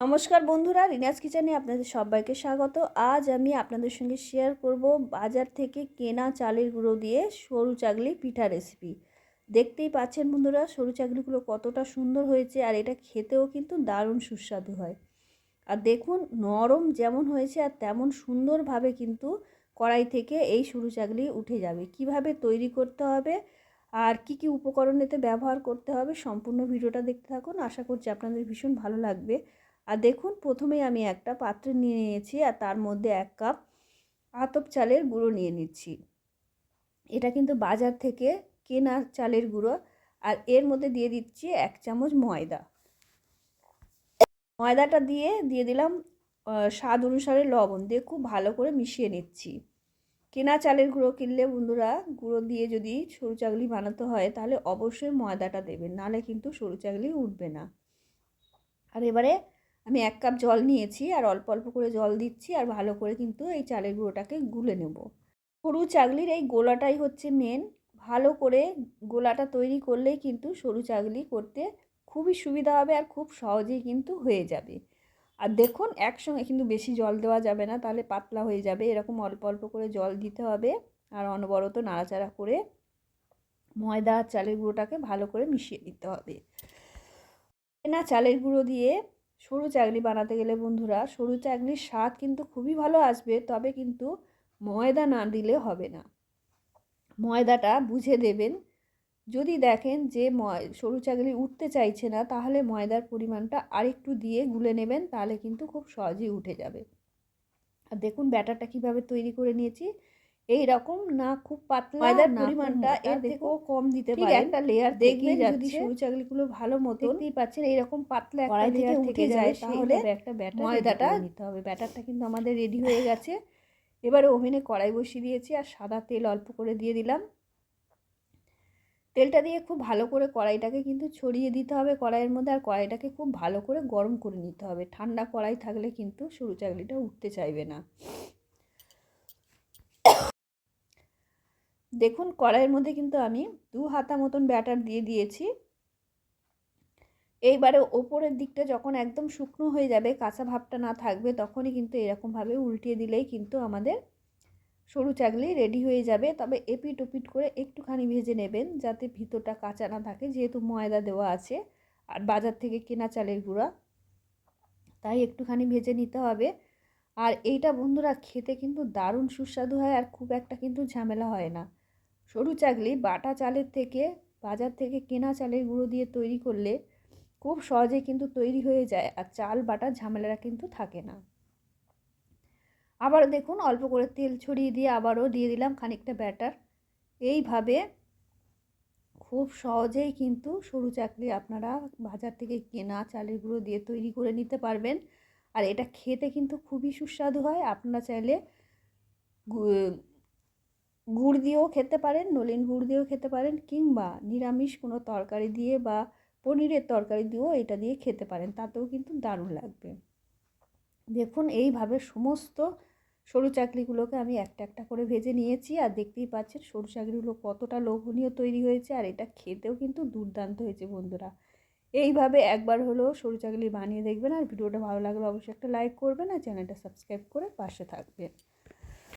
নমস্কার বন্ধুরা, রিনাজ কিচেনে আপনাদের সবাইকে স্বাগত। আজ আমি আপনাদের সঙ্গে শেয়ার করব বাজার থেকে কেনা চালের গুঁড়ো দিয়ে সরু চাগলি পিঠা রেসিপি দেখতেই পাচ্ছেন বন্ধুরা, সরু চাগলিগুলো কতটা সুন্দর হয়েছে আর এটা খেতেও কিন্তু দারুণ সুস্বাদু হয়। আর দেখুন, নরম যেমন হয়েছে আর তেমন সুন্দরভাবে কিন্তু কড়াই থেকে এই সরু চাগলি উঠে যাবে। কীভাবে তৈরি করতে হবে আর কি কি উপকরণ এতে ব্যবহার করতে হবে সম্পূর্ণ ভিডিওটা দেখতে থাকুন। আশা করছি আপনাদের ভীষণ ভালো লাগবে। আর দেখুন, প্রথমেই আমি একটা পাত্রে নিয়ে নিয়েছি আর তার মধ্যে এক কাপ আতপ চালের গুঁড়ো নিয়ে নিচ্ছি। এটা কিন্তু বাজার থেকে কেনা চালের গুঁড়ো আর এর মধ্যে দিয়ে দিচ্ছি এক চামচ ময়দা। ময়দাটা দিয়ে দিয়ে দিলাম স্বাদ অনুসারে লবণ দিয়ে খুব ভালো করে মিশিয়ে নিচ্ছি। কেনা চালের গুঁড়ো কিনলে বন্ধুরা, গুঁড়ো দিয়ে যদি সরু চাগলি বানাতে হয় তাহলে অবশ্যই ময়দাটা দেবেন নাহলে কিন্তু সরু চাগলি উঠবে না। আর এবারে আমি এক কাপ জল নিয়েছি আর অল্প অল্প করে জল দিচ্ছি আর ভালো করে কিন্তু এই চালের গুঁড়োটাকে গুলে নেব। সরু চাগলির এই গোলাটাই হচ্ছে মেন ভালো করে গোলাটা তৈরি করলেই কিন্তু সরু চাগলি করতে খুবই সুবিধা হবে আর খুব সহজেই কিন্তু হয়ে যাবে। আর দেখুন, একসঙ্গে কিন্তু বেশি জল দেওয়া যাবে না, তাহলে পাতলা হয়ে যাবে। এরকম অল্প অল্প করে জল দিতে হবে আর অনবরত নাড়াচাড়া করে ময়দা আর চালের গুঁড়োটাকে ভালো করে মিশিয়ে দিতে হবে। না চালের গুঁড়ো দিয়ে সরু চাগলি বানাতে গেলে বন্ধুরা, সরু চাগলির স্বাদ কিন্তু খুবই ভালো আসবে, তবে কিন্তু ময়দা না দিলে হবে না। ময়দাটা বুঝে দেবেন। যদি দেখেন যে ময়, সরু চাগলি উঠতে চাইছে না, তাহলে ময়দার পরিমাণটা আরেকটু দিয়ে গুলে নেবেন, তাহলে কিন্তু খুব সহজেই উঠে যাবে। আর দেখুন ব্যাটারটা কীভাবে তৈরি করে নিয়েছি। এই রকম না খুব পাতলা ময়দার পরিমাণটা এর থেকেও কম দিতে পারেন। একটা লেয়ার দেখবেন যদি সরু চাগলিগুলো ভালো মতো দেখতেই পাচ্ছেন এইরকম পাতলা একটা লেয়ার থেকে যায় তাহলে একটা ব্যাটার ময়দাটা নিতে হবে। ব্যাটারটা কিন্তু আমাদের রেডি হয়ে গেছে। এবারে ওভেনে কড়াই বসিয়ে দিয়েছি আর সাদা তেল অল্প করে দিয়ে দিলাম। তেলটা দিয়ে খুব ভালো করে কড়াইটাকে কিন্তু ছড়িয়ে দিতে হবে কড়াইয়ের মধ্যে আর কড়াইটাকে খুব ভালো করে গরম করে নিতে হবে। ঠান্ডা কড়াই থাকলে কিন্তু সরু চাগলিটা উঠতে চাইবে না। দেখুন, কড়াইয়ের মধ্যে কিন্তু আমি দু হাতা মতন ব্যাটার দিয়ে দিয়েছি। এইবারে ওপরের দিকটা যখন একদম শুকনো হয়ে যাবে, কাঁচা ভাবটা না থাকবে, তখনই কিন্তু এরকমভাবে উল্টিয়ে দিলেই কিন্তু আমাদের সরু চাগলি রেডি হয়ে যাবে। তবে এপিট ওপিট করে একটুখানি ভেজে নেবেন যাতে ভিতরটা কাঁচা না থাকে, যেহেতু ময়দা দেওয়া আছে আর বাজার থেকে কেনা চালের গুঁড়া। তাই একটুখানি ভেজে নিতে হবে। আর এইটা বন্ধুরা খেতে কিন্তু দারুণ সুস্বাদু হয় আর খুব একটা কিন্তু ঝামেলা হয় না। সরু চাকলি বাটা চালের থেকে, বাজার থেকে কেনা চালের গুঁড়ো দিয়ে তৈরি করলে খুব সহজে কিন্তু তৈরি হয়ে যায় আর চাল বাটার ঝামেলাটা কিন্তু থাকে না। আবার দেখুন, অল্প করে তেল ছড়িয়ে দিয়ে আবারও দিয়ে দিলাম খানিকটা ব্যাটার। এইভাবে খুব সহজেই কিন্তু সরু চাকলি আপনারা বাজার থেকে কেনা চালের গুঁড়ো দিয়ে তৈরি করে নিতে পারবেন। আর এটা খেতে কিন্তু খুবই সুস্বাদু হয়। আপনারা চাইলে গুড় দিয়েও খেতে পারেন, নলিন গুড় দিয়েও খেতে পারেন কিংবা নিরামিষ কোনো তরকারি দিয়ে বা পনিরের তরকারি দিয়েও এটা দিয়ে খেতে পারেন, তাতেও কিন্তু দারুণ লাগবে। দেখুন, এইভাবে সমস্ত সরু চাকরিগুলোকে আমি একটা একটা করে ভেজে নিয়েছি আর দেখতেই পাচ্ছেন সরু চাকরিগুলো কতটা লোভনীয় তৈরি হয়েছে আর এটা খেতেও কিন্তু দুর্দান্ত হয়েছে বন্ধুরা। এইভাবে একবার হলেও সরু চাকলি বানিয়ে দেখবেন আর ভিডিওটা ভালো লাগলে অবশ্যই একটা লাইক করবেন আর চ্যানেলটা সাবস্ক্রাইব করে পাশে থাকবেন।